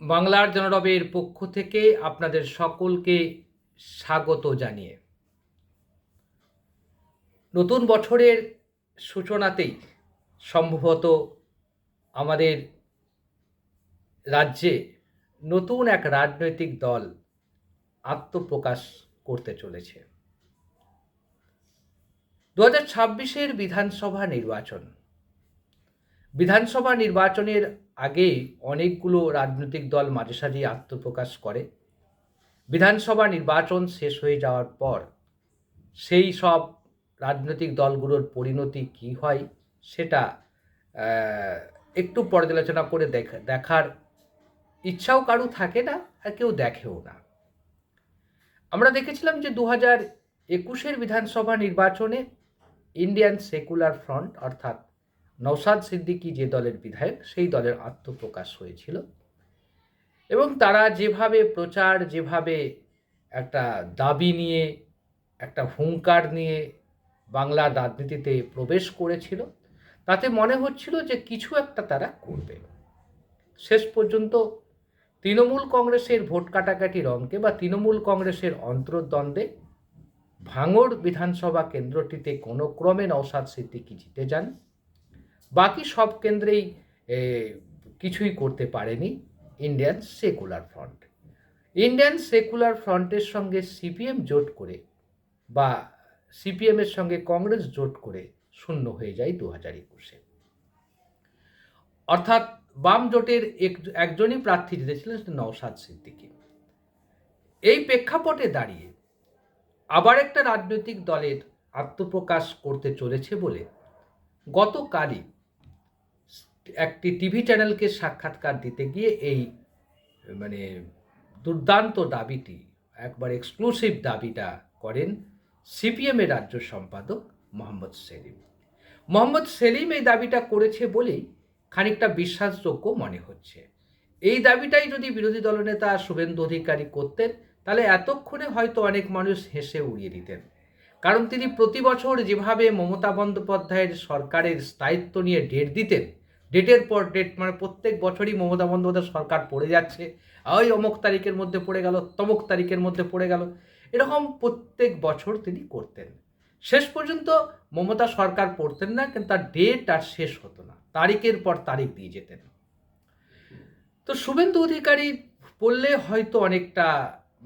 বাংলার জনরবের পক্ষ থেকে আপনাদের সকলকে স্বাগত জানিয়ে। নতুন বছরের সূচনাতেই সম্ভবত আমাদের রাজ্যে নতুন এক রাজনৈতিক দল আত্মপ্রকাশ করতে চলেছে। দু হাজার ছাব্বিশের বিধানসভা নির্বাচন। বিধানসভা নির্বাচনের আগে অনেকগুলো রাজনৈতিক দল মাঝে সাঝে আত্মপ্রকাশ করে। বিধানসভা নির্বাচন শেষ হয়ে যাওয়ার পর সেই সব রাজনৈতিক দলগুলোর পরিণতি কী হয় সেটা একটু পর্যালোচনা করে দেখ- দেখার ইচ্ছাও কারু থাকে না আর কেউ দেখেও না। আমরা দেখেছিলাম যে দু হাজার একুশের বিধানসভা নির্বাচনে ইন্ডিয়ান সেকুলার ফ্রন্ট অর্থাৎ নৌসাদ সিদ্দিকী যে দলের বিধায়ক, সেই দলের আত্মপ্রকাশ হয়েছিল। এবং তারা যেভাবে প্রচার, যেভাবে একটা দাবি নিয়ে, একটা হুঙ্কার নিয়ে বাংলা রাজনীতিতে প্রবেশ করেছিল, তাতে মনে হচ্ছিল যে কিছু একটা তারা করবে। শেষ পর্যন্ত তৃণমূল কংগ্রেসের ভোট কাটাকাটির অঙ্কে বা তৃণমূল কংগ্রেসের অন্তর্দ্বন্দ্বে ভাঙড় বিধানসভা কেন্দ্রটিতে কোনো ক্রমে নৌসাদ সিদ্দিকী জিতে যান। বাকি সব কেন্দ্রেই কিছুই করতে পারেনি Indian secular front Indian secular ফ্রন্টের সঙ্গে সিপিএম জোট করে বা সিপিএমের সঙ্গে কংগ্রেস জোট করে শূন্য হয়ে যায় দু হাজার একুশে। অর্থাৎ বাম জোটের এক- একজনই প্রার্থী জিতেছিলেন নওশাদ সিদ্দিকি। এই প্রেক্ষাপটে দাঁড়িয়ে আবার একটা রাজনৈতিক দলের আত্মপ্রকাশ করতে চলেছে বলে গতকালই একটি টিভি চ্যানেলকে সাক্ষাৎকার দিতে গিয়ে এই মানে দুর্দান্ত দাবিটি, একবার এক্সক্লুসিভ দাবিটা করেন সিপিএমের রাজ্য সম্পাদক মোহাম্মদ সেলিম। মোহাম্মদ সেলিম এই দাবিটা করেছে বলেই খানিকটা বিশ্বাসযোগ্য মনে হচ্ছে। এই দাবিটাই যদি বিরোধী দলনেতা শুভেন্দু অধিকারী করতেন, তাহলে এতক্ষণে হয়তো অনেক মানুষ হেসে উড়িয়ে দিতেন। কারণ তিনি প্রতি বছর যেভাবে মমতা বন্দ্যোপাধ্যায়ের সরকারের স্থায়িত্ব নিয়ে ডেট দিতেন ডেটের পর ডেট মানে প্রত্যেক বছরই মমতা বন্দ্যোপাধ্যায় সরকার পড়ে যাচ্ছে। ওই অমুক তারিখের মধ্যে পড়ে গেল, তমুক তারিখের মধ্যে পড়ে গেল। এরকম প্রত্যেক বছর তিনি করতেন। শেষ পর্যন্ত মমতা সরকার পড়তেন না, কিন্তু তার ডেট আর শেষ হতো না। তারিখের পর তারিখ দিয়ে যেতেন। তো শুভেন্দু অধিকারী বললে হয়তো অনেকটা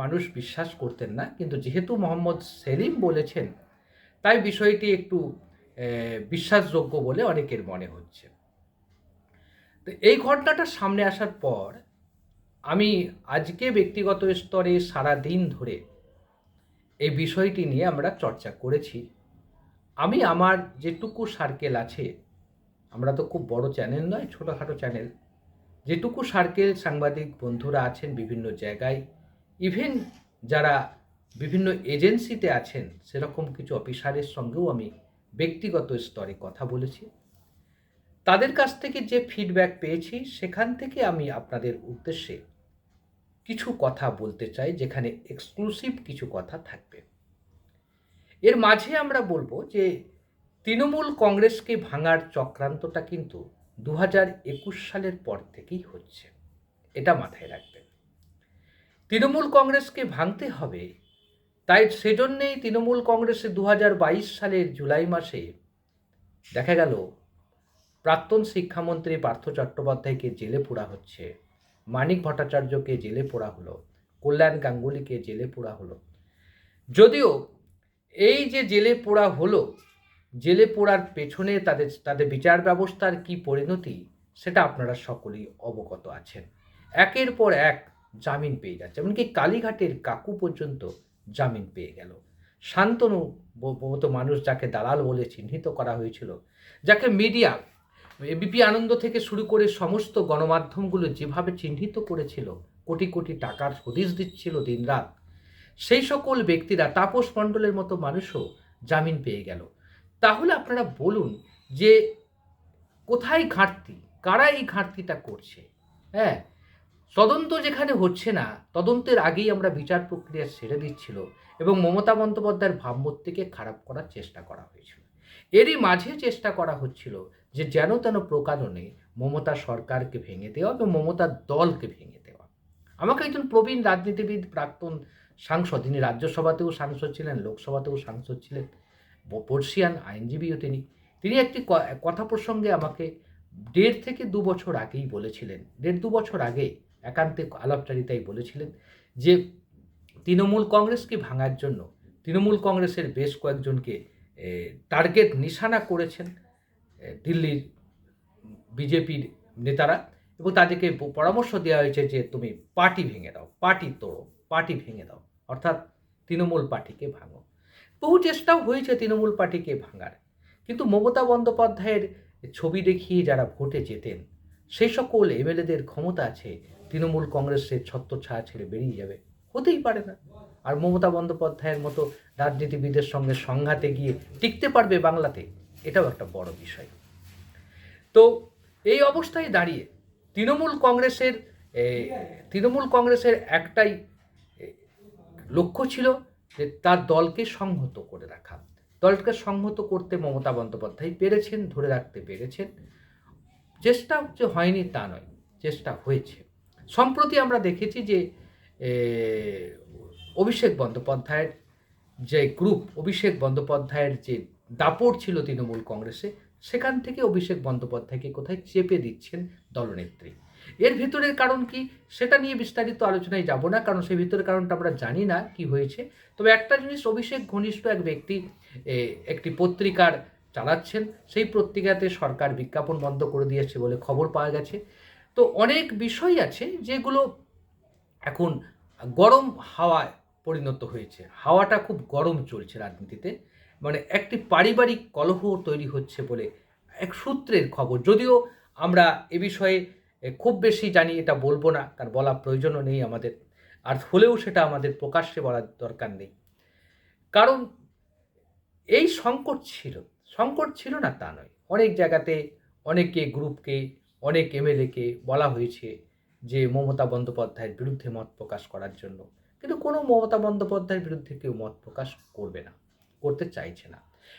মানুষ বিশ্বাস করতেন না, কিন্তু যেহেতু মোহাম্মদ সেলিম বলেছেন, তাই বিষয়টি একটু বিশ্বাসযোগ্য বলে অনেকের মনে হচ্ছে। তো এই ঘটনাটা সামনে আসার পর আমি আজকে ব্যক্তিগত স্তরে সারা দিন ধরে এই বিষয়টি নিয়ে আমরা চর্চা করেছি। আমি আমার যেটুকু সার্কেল আছে, আমরা তো খুব বড় চ্যানেল নয়, ছোটোখাটো চ্যানেল যেটুকু সার্কেল সাংবাদিক বন্ধুরা আছেন বিভিন্ন জায়গায় ইভেন যারা বিভিন্ন এজেন্সিতে আছেন, সেরকম কিছু অফিসারের সঙ্গেও আমি ব্যক্তিগত স্তরে কথা বলেছি। তাদের কাছ থেকে যে ফিডব্যাক পেয়েছি, সেখান থেকে আমি আপনাদের উদ্দেশ্যে কিছু কথা বলতে চাই, যেখানে এক্সক্লুসিভ কিছু কথা থাকবে। এর মাঝে আমরা বলব যে, তৃণমূল কংগ্রেসকে ভাঙার চক্রান্তটা কিন্তু দু একুশ সালের পর থেকেই হচ্ছে। এটা মাথায় রাখবেন। তৃণমূল কংগ্রেসকে ভাঙতে হবে, তাই সেজন্যেই তৃণমূল কংগ্রেসে দু হাজার বাইশ সালের জুলাই মাসে দেখা গেল প্রাক্তন শিক্ষামন্ত্রী পার্থ চট্টোপাধ্যায়কে জেলে পোড়া হচ্ছে। মানিক ভট্টাচার্যকে জেলে পোড়া হলো। কল্যাণ গাঙ্গুলিকে জেলে পোড়া হলো। যদিও এই যে জেলে পোড়া হলো, জেলে পোড়ার পেছনে তাদের তাদের বিচার ব্যবস্থার কি পরিণতি, সেটা আপনারা সকলেই অবগত আছেন। একের পর এক জামিন পেয়ে যাচ্ছে। এমনকি কালীঘাটের কাকু পর্যন্ত জামিন পেয়ে গেল। শান্তনু মতো মানুষ যাকে দালাল বলে চিহ্নিত করা হয়েছিল, যাকে মিডিয়া এবিপি আনন্দ থেকে শুরু করে সমস্ত গণমাধ্যমগুলো যেভাবে চিহ্নিত করেছিল, কোটি কোটি টাকার হদিশ দিচ্ছিল দিনরাত, সেই সকল ব্যক্তিরা তাপস মণ্ডলের মতো মানুষও জামিন পেয়ে গেল। তাহলে আপনারা বলুন যে কোথায় ঘাটতি, কারা এই ঘাটতিটা করছে? হ্যাঁ তদন্ত যেখানে হচ্ছে না, তদন্তের আগেই আমরা বিচার প্রক্রিয়া ছেড়ে দিচ্ছিল এবং মমতা বন্দ্যোপাধ্যায়ের ভাবমূর্তিকে খারাপ করার চেষ্টা করা হয়েছিল। এরই মাঝে চেষ্টা করা হচ্ছিল যে যেন তেন প্রকারণে মমতা সরকারকে ভেঙে দেওয়া এবং মমতার দলকে ভেঙে দেওয়া। আমাকে একজন প্রবীণ রাজনীতিবিদ, প্রাক্তন সাংসদ তিনি রাজ্যসভাতেও সাংসদ ছিলেন, লোকসভাতেও সাংসদ ছিলেন, বর্ষিয়ান আইনজীবীও তিনি তিনি একটি কথা প্রসঙ্গে আমাকে দেড় থেকে দু বছর আগেই বলেছিলেন, দেড় দু বছর আগে একান্তে আলাপচারিতায় বলেছিলেন যে, তৃণমূল কংগ্রেসকে ভাঙার জন্য, তৃণমূল কংগ্রেসের বেশ কয়েকজনকে টার্গেট নিশানা করেছেন দিল্লির বিজেপির নেতারা এবং তাদেরকে পরামর্শ দেওয়া হয়েছে যে তুমি পার্টি ভেঙে দাও পার্টি তোড়ো পার্টি ভেঙে দাও, অর্থাৎ তৃণমূল পার্টিকে ভাঙো। বহু চেষ্টাও হয়েছে তৃণমূল পার্টিকে ভাঙার, কিন্তু মমতা বন্দ্যোপাধ্যায়ের ছবি দেখিয়ে যারা ভোটে যেতেন সেই সকল এমএলএদের ক্ষমতা আছে তৃণমূল কংগ্রেসের ছত্রছায়া ছেড়ে বেরিয়ে যাবে, হতেই পারে না। আর মমতা বন্দ্যোপাধ্যায়ের মতো রাজনীতিবিদের সঙ্গে সংঘাতে গিয়ে টিকতে পারবে বাংলাতে, এটাও একটা বড় বিষয়। তো এই অবস্থায় দাঁড়িয়ে তৃণমূল কংগ্রেসের তৃণমূল কংগ্রেসের একটাই লক্ষ্য ছিল যে তার দলকে সংহত করে রাখা। দলকে সংহত করতে মমতা বন্দ্যোপাধ্যায় পেরেছেন, ধরে রাখতে পেরেছেন। চেষ্টা যে হয়নি তা নয়, চেষ্টা হয়েছে। সম্প্রতি আমরা দেখেছি যে অভিষেক বন্দ্যোপাধ্যায়ের যে গ্রুপ, অভিষেক বন্দ্যোপাধ্যায়ের যে দাপট ছিল তৃণমূল কংগ্রেসে, সেখান থেকে অভিষেক বন্দ্যোপাধ্যায়কে কোথায় চেপে দিচ্ছেন দলনেত্রী? এর ভিতরের কারণ কি? সেটা নিয়ে বিস্তারিত আলোচনায় যাব না, কারণ সেই ভিতরের কারণটা আমরা জানি না কি হয়েছে। তবে একটা জিনিস, অভিষেক ঘনিষ্ঠ এক ব্যক্তি একটি পত্রিকার চালাচ্ছেন, সেই পত্রিকাতে সরকার বিজ্ঞাপন বন্ধ করে দিয়েছে বলে খবর পাওয়া গেছে। তো অনেক বিষয় আছে যেগুলো এখন গরম হাওয়ায় পরিণত হয়েছে। হাওয়াটা খুব গরম চলছে রাজনীতিতে। মানে একটি পারিবারিক কলহ তৈরি হচ্ছে বলে এক সূত্রের খবর। যদিও আমরা এ বিষয়ে খুব বেশি জানি, এটা বলব না। কারণ বলা প্রয়োজনও নেই আমাদের। আর হলেও সেটা আমাদের প্রকাশ্যে বলার দরকার নেই। কারণ এই সংকট ছিল। সংকট ছিল না তা নয়। অনেক জায়গাতে অনেকে গ্রুপকে, অনেক এমএলএকে বলা হয়েছে যে মমতা বন্দ্যোপাধ্যায়ের বিরুদ্ধে মত প্রকাশ করার জন্য। কিন্তু কোনো মমতা বন্দ্যোপাধ্যায়ের বিরুদ্ধে কেউ মত প্রকাশ করবে না, করতে চাইছে না।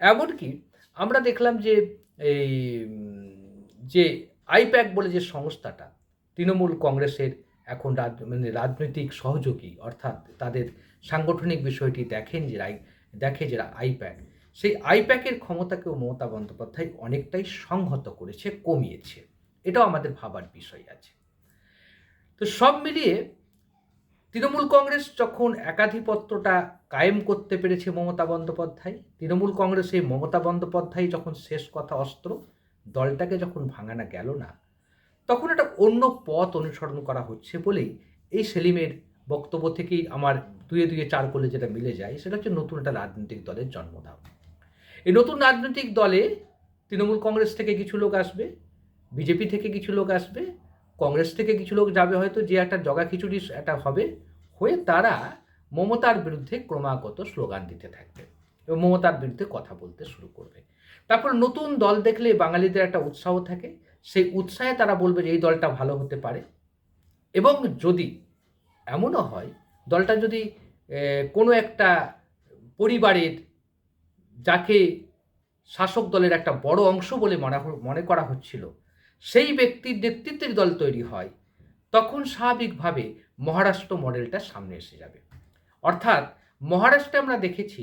এমনকি আমরা দেখলাম যে এই, যে আইপ্যাক বলে যে সংস্থাটা, তৃণমূল কংগ্রেসের এখন মানে রাজনৈতিক সহযোগী, অর্থাৎ তাদের সাংগঠনিক বিষয়টি দেখেন যে দেখে যে আইপ্যাক, সেই আইপ্যাকের ক্ষমতাকেও মমতা বন্দ্যোপাধ্যায় অনেকটাই সংহত করেছে, কমিয়েছে। এটাও আমাদের ভাবার বিষয় আছে। তো সব মিলিয়ে তৃণমূল কংগ্রেস যখন একাধিপত্যটা কায়েম করতে পেরেছে মমতা বন্দ্যোপাধ্যায়, তৃণমূল কংগ্রেসে মমতা বন্দ্যোপাধ্যায় যখন শেষ কথা অস্ত্র, দলটাকে যখন ভাঙানো গেল না, তখন একটা অন্য পথ অনুসরণ করা হচ্ছে বলেই এই সেলিমের বক্তব্য থেকেই আমার দুয়ে দুয়ে চার করলে যেটা মিলে যায়, সেটা হচ্ছে নতুন একটা রাজনৈতিক দলের জন্মদান এই নতুন রাজনৈতিক দলে তৃণমূল কংগ্রেস থেকে কিছু লোক আসবে, বিজেপি থেকে কিছু লোক আসবে কংগ্রেস থেকে কিছু লোক যাবে হয়তো, যে একটা জগা খিচুড়ি একটা হবে, হয়ে তারা মমতার বিরুদ্ধে ক্রমাগত স্লোগান দিতে থাকবে এবং মমতার বিরুদ্ধে কথা বলতে শুরু করবে। তারপর নতুন দল দেখলে বাঙালিদের একটা উৎসাহ থাকে, সেই উৎসাহে তারা বলবে যে এই দলটা ভালো হতে পারে। এবং যদি এমনও হয়, দলটা যদি কোনো একটা পরিবারের যাকে শাসক দলের একটা বড় অংশ বলে মনে মনে করা হচ্ছিল সেই ব্যক্তির নেতৃত্বের দল তৈরি হয়, তখন স্বাভাবিকভাবে মহারাষ্ট্র মডেলটা সামনে এসে যাবে। অর্থাৎ মহারাষ্ট্রে আমরা দেখেছি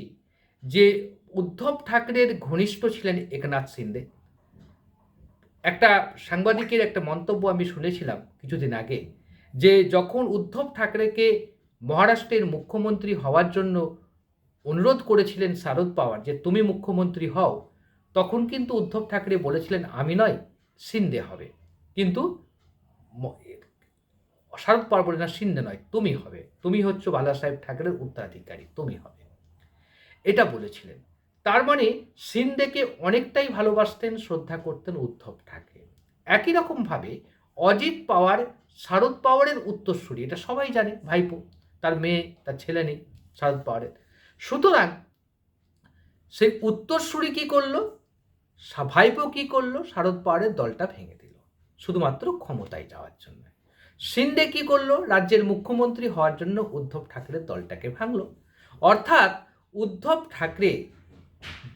যে উদ্ধব ঠাকরের ঘনিষ্ঠ ছিলেন একনাথ সিন্দে একটা সাংবাদিকের একটা মন্তব্য আমি শুনেছিলাম কিছুদিন আগে যে যখন উদ্ধব ঠাকরেকে মহারাষ্ট্রের মুখ্যমন্ত্রী হওয়ার জন্য অনুরোধ করেছিলেন শারদ পাওয়ার যে তুমি মুখ্যমন্ত্রী হও, তখন কিন্তু উদ্ধব ঠাকরে বলেছিলেন, আমি নয় সিন্দে হবে। কিন্তু শারদ পাওয়ার বলে না সিন্দে নয়, তুমি হবে। তুমি হচ্ছ বালা সাহেব ঠাকুরের উত্তরাধিকারী, তুমি হবে। এটা বলেছিলেন। তার মানে সিন্দেকে অনেকটাই ভালোবাসতেন, শ্রদ্ধা করতেন উদ্ধব ঠাকরে। একই রকমভাবে অজিত পাওয়ার, শারদ পাওয়ারের উত্তরসূরি, এটা সবাই জানে, ভাইপো, তার মেয়ে, তার ছেলে নেই, শারদ পাওয়ারের। সুতরাং সেই উত্তরসূরি কি করল? ভাইপো কি করল? শারদ পাওয়ারের দলটা ভেঙে দিল। শুধুমাত্র ক্ষমতায় যাওয়ার জন্য। সিন্ডে কি করল? রাজ্যের মুখ্যমন্ত্রী হওয়ার জন্য উদ্ধব ঠাকরের দলটাকে ভাঙলো। অর্থাৎ উদ্ধব ঠাকরে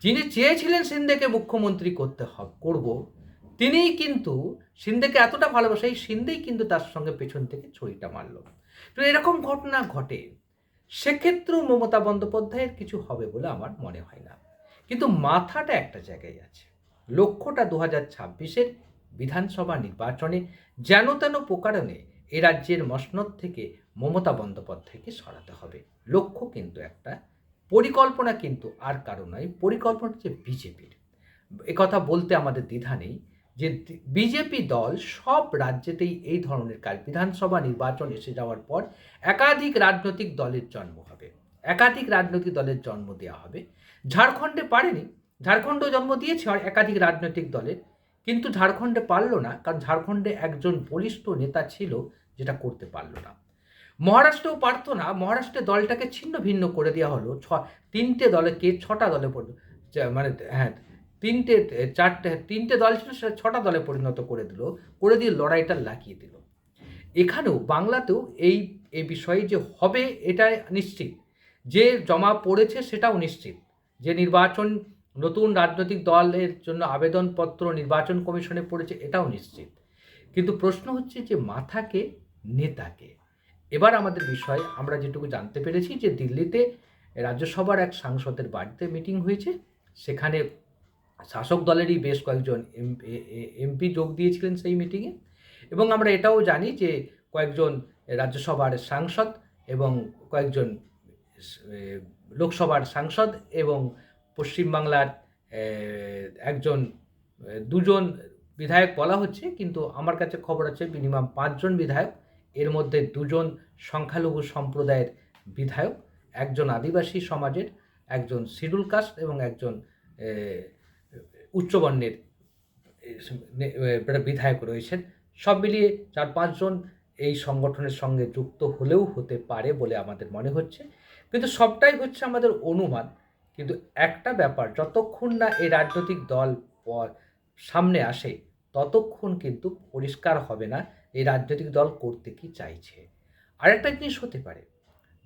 যিনি চেয়েছিলেন সিন্দেকে মুখ্যমন্ত্রী করতে করব, তিনিই কিন্তু সিন্ধেকে এতটা ভালোবাসে, এই সিন্ধেই কিন্তু তার সঙ্গে পেছন থেকে ছড়িটা মারল। তো এরকম ঘটনা ঘটে। সেক্ষেত্রেও মমতা বন্দ্যোপাধ্যায়ের কিছু হবে বলে আমার মনে হয় না। কিন্তু মাথাটা একটা জায়গায় আছে। লক্ষ্যটা দু হাজার ছাব্বিশের বিধানসভা নির্বাচনে যেন তেন প্রকারণে এ রাজ্যের মসনদ থেকে মমতা বন্দ্যোপাধ্যায়কে সরাতে হবে। লক্ষ্য কিন্তু একটা, পরিকল্পনা কিন্তু আর কারও নয়, পরিকল্পনা হচ্ছে বিজেপির। কথা বলতে আমাদের দ্বিধা নেই যে বিজেপি দল সব রাজ্যেতেই এই ধরনের কাজ, বিধানসভা নির্বাচন এসে যাওয়ার পর একাধিক রাজনৈতিক দলের জন্ম হবে, একাধিক রাজনৈতিক দলের জন্ম দেওয়া হবে। ঝাড়খণ্ডে পারেনি ঝাড়খণ্ডও জন্ম দিয়েছে আর একাধিক রাজনৈতিক দলের কিন্তু ঝাড়খণ্ডে পারল না, কারণ ঝাড়খণ্ডে একজন বলিষ্ঠ নেতা ছিল যেটা করতে পারল না। মহারাষ্ট্রেও পারতো না, মহারাষ্ট্রে দলটাকে ছিন্ন ভিন্ন করে দেওয়া হলো। ছ, তিনটে দলকে ছটা দলে মানে হ্যাঁ তিনটে, চারটে, তিনটে দল ছিল, সেটা ছটা দলে পরিণত করে দিল, করে দিয়ে লড়াইটা লাগিয়ে দিল। এখানেও, বাংলাতেও এই এই বিষয়ে যে হবে এটা নিশ্চিত। যে জমা পড়েছে, সেটাও নিশ্চিত। যে নির্বাচন নতুন রাজনৈতিক দলের জন্য আবেদনপত্র নির্বাচন কমিশনে পড়েছে, এটাও নিশ্চিত। কিন্তু প্রশ্ন হচ্ছে যে মাথাকে, নেতাকে? এবার আমাদের বিষয়, আমরা যেটুকু জানতে পেরেছি যে দিল্লিতে রাজ্যসভার এক সাংসদের বাড়িতে মিটিং হয়েছে, সেখানে শাসক দলেরই বেশ কয়েকজন এমপি যোগ দিয়েছিলেন সেই মিটিংয়ে। এবং আমরা এটাও জানি যে কয়েকজন রাজ্যসভার সাংসদ এবং কয়েকজন লোকসভার সাংসদ এবং পশ্চিমবাংলার একজন দুজন বিধায়ক বলা হচ্ছে, কিন্তু আমার কাছে খবর আছে মিনিমাম পাঁচজন বিধায়ক, এর মধ্যে দুজন সংখ্যালঘু সম্প্রদায়ের বিধায়ক, একজন আদিবাসী সমাজের, একজন শিডুল কাস্ট এবং একজন উচ্চবর্ণের বিধায়ক রয়েছেন। সব মিলিয়ে চার পাঁচজন এই সংগঠনের সঙ্গে যুক্ত হলেও হতে পারে বলে আমাদের মনে হচ্ছে। কিন্তু সবটাই হচ্ছে আমাদের অনুমান। কিন্তু একটা ব্যাপার, যতক্ষণ না এই রাজনৈতিক দল প- সামনে আসে, ততক্ষণ কিন্তু পরিষ্কার হবে না এই রাজনৈতিক দল করতে কি চাইছে। আরেকটা জিনিস হতে পারে,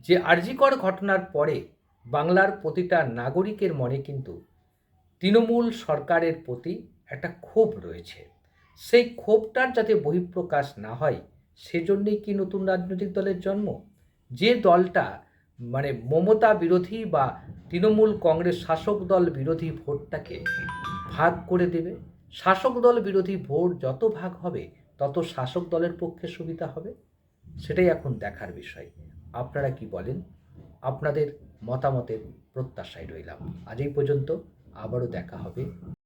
যে আরজিকর ঘটনার পরে বাংলার প্রতিটা নাগরিকের মনে কিন্তু তৃণমূল সরকারের প্রতি একটা ক্ষোভ রয়েছে। সেই ক্ষোভটার যাতে বহিঃপ্রকাশ না হয়, সেজন্যই কি নতুন রাজনৈতিক দলের জন্ম? যে দলটা মানে মমতা বিরোধী বা তৃণমূল কংগ্রেস শাসক দল বিরোধী ভোটটাকে ভাগ করে দেবে। শাসক দল বিরোধী ভোট যত ভাগ হবে, তত শাসক দলের পক্ষে সুবিধা হবে। সেটাই এখন দেখার বিষয়। আপনারা কি বলেন? আপনাদের মতামতের প্রত্যাশায় রইলাম। আজ এই পর্যন্ত আবারও দেখা হবে।